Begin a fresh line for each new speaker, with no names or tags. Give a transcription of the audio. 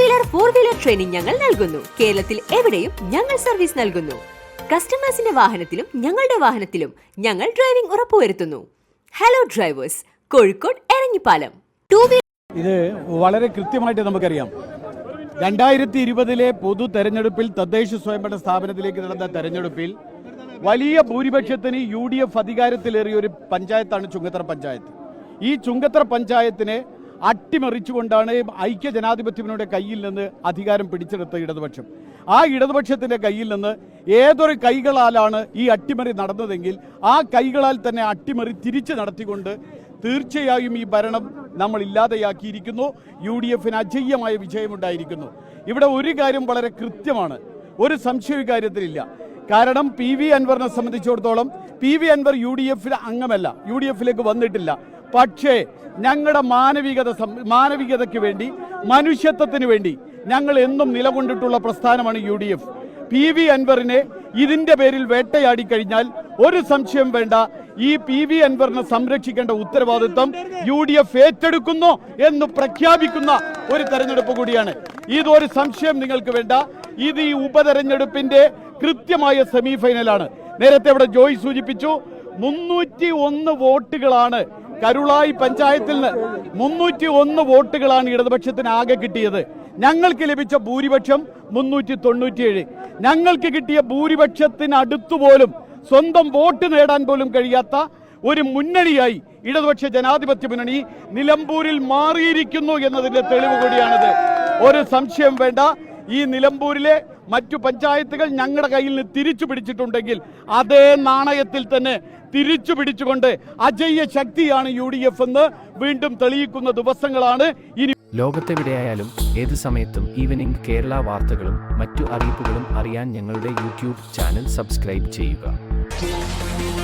Wheeler four wheeler training ഞങ്ങൾ നൽകുന്നു. കേരളത്തിൽ എവിടെയും ഞങ്ങൾ സർവീസ് നൽകുന്നു. കസ്റ്റമേഴ്സിന്റെ വാഹനത്തിലും ഞങ്ങളുടെ വാഹനത്തിലും ഞങ്ങൾ ഡ്രൈവിംഗ് ഉറപ്പുവരുത്തുന്നു. Hello drivers Kozhikode Eranhipalam. Two
ഇത് വളരെ കൃത്യമായിട്ട് നമുക്കറിയാം. രണ്ടായിരത്തി ഇരുപതിലെ പൊതു തെരഞ്ഞെടുപ്പിൽ തദ്ദേശ സ്വയംഭരണ സ്ഥാപനത്തിലേക്ക് നടന്ന തെരഞ്ഞെടുപ്പിൽ വലിയ ഭൂരിപക്ഷത്തിന് യു ഡി എഫ് അധികാരത്തിലേറിയ ഒരു പഞ്ചായത്താണ് ചുങ്കത്തറ പഞ്ചായത്ത്. ഈ ചുങ്കത്തറ പഞ്ചായത്തിനെ അട്ടിമറിച്ചുകൊണ്ടാണ് ഐക്യ ജനാധിപത്യത്തിനുടെ കയ്യിൽ നിന്ന് അധികാരം പിടിച്ചെടുത്ത ഇടതുപക്ഷം. ആ ഇടതുപക്ഷത്തിന്റെ കയ്യിൽ നിന്ന് ഏതൊരു കൈകളാലാണ് ഈ അട്ടിമറി നടന്നതെങ്കിൽ ആ കൈകളാൽ തന്നെ അട്ടിമറി തിരിച്ചു നടത്തിക്കൊണ്ട് തീർച്ചയായും ഈ ഭരണം നമ്മൾ ഇല്ലാതെയാക്കിയിരിക്കുന്നു. യു ഡി എഫിന് അജയ്യമായ വിജയമുണ്ടായിരിക്കുന്നു. ഇവിടെ ഒരു കാര്യം വളരെ കൃത്യമാണ്. ഒരു സംശയ കാര്യത്തിലില്ല കാരണം പി വി അൻവറിനെ സംബന്ധിച്ചിടത്തോളം P V Anvar U D എഫിൽ അംഗമല്ല. യു ഡി എഫിലേക്ക് വന്നിട്ടില്ല. പക്ഷേ ഞങ്ങളുടെ മാനവികത മാനവികതയ്ക്ക് വേണ്ടി മനുഷ്യത്വത്തിന് വേണ്ടി ഞങ്ങൾ എന്നും നിലകൊണ്ടിട്ടുള്ള പ്രസ്ഥാനമാണ് U D F. P V അൻവറിനെ ഇതിന്റെ പേരിൽ വേട്ടയാടി കഴിഞ്ഞാൽ ഒരു സംശയം വേണ്ട. ഈ പി വി അൻവറിനെ സംരക്ഷിക്കേണ്ട ഉത്തരവാദിത്വം യു ഡി എഫ് ഏറ്റെടുക്കുന്നു എന്ന് പ്രഖ്യാപിക്കുന്ന ഒരു തെരഞ്ഞെടുപ്പ് കൂടിയാണ്. ഇതൊരു സംശയം നിങ്ങൾക്ക് വേണ്ട. ഇത് ഈ ഉപതെരഞ്ഞെടുപ്പിന്റെ കൃത്യമായ സെമി ഫൈനലാണ് നേരത്തെ ഇവിടെ ജോയ് സൂചിപ്പിച്ചു മുന്നൂറ്റി ഒന്ന് വോട്ടുകളാണ് കരുളായി പഞ്ചായത്തിൽ നിന്ന് മുന്നൂറ്റി ഒന്ന് വോട്ടുകളാണ് ഇടതുപക്ഷത്തിന് ആകെ കിട്ടിയത്. ഞങ്ങൾക്ക് ലഭിച്ച ഭൂരിപക്ഷം മുന്നൂറ്റി തൊണ്ണൂറ്റിയേഴ് ഞങ്ങൾക്ക് കിട്ടിയ ഭൂരിപക്ഷത്തിന് അടുത്തുപോലും സ്വന്തം വോട്ട് നേടാൻ പോലും കഴിയാത്ത ഒരു മുന്നണിയായി ഇടതുപക്ഷ ജനാധിപത്യ മുന്നണി നിലമ്പൂരിൽ മാറിയിരിക്കുന്നു എന്നതിന്റെ തെളിവ് കൂടിയാണിത്. ഒരു സംശയം വേണ്ട ഈ നിലമ്പൂരിലെ മറ്റു പഞ്ചായത്തുകൾ ഞങ്ങളുടെ കയ്യിൽ നിന്ന് തിരിച്ചു പിടിച്ചിട്ടുണ്ടെങ്കിൽ അതേ നാണയത്തിൽ തന്നെ തിരിച്ചു പിടിച്ചുകൊണ്ട് അജയ്യ ശക്തിയാണ് യു ഡി എഫ് എന്ന് വീണ്ടും തെളിയിക്കുന്ന ദിവസങ്ങളാണ്. ഇനി
ലോകത്തെവിടെയായാലും ഏത് സമയത്തും ഈവനിംഗ് കേരള വാർത്തകളും മറ്റു അറിയിപ്പുകളും അറിയാൻ ഞങ്ങളുടെ യൂട്യൂബ് ചാനൽ സബ്സ്ക്രൈബ് ചെയ്യുക.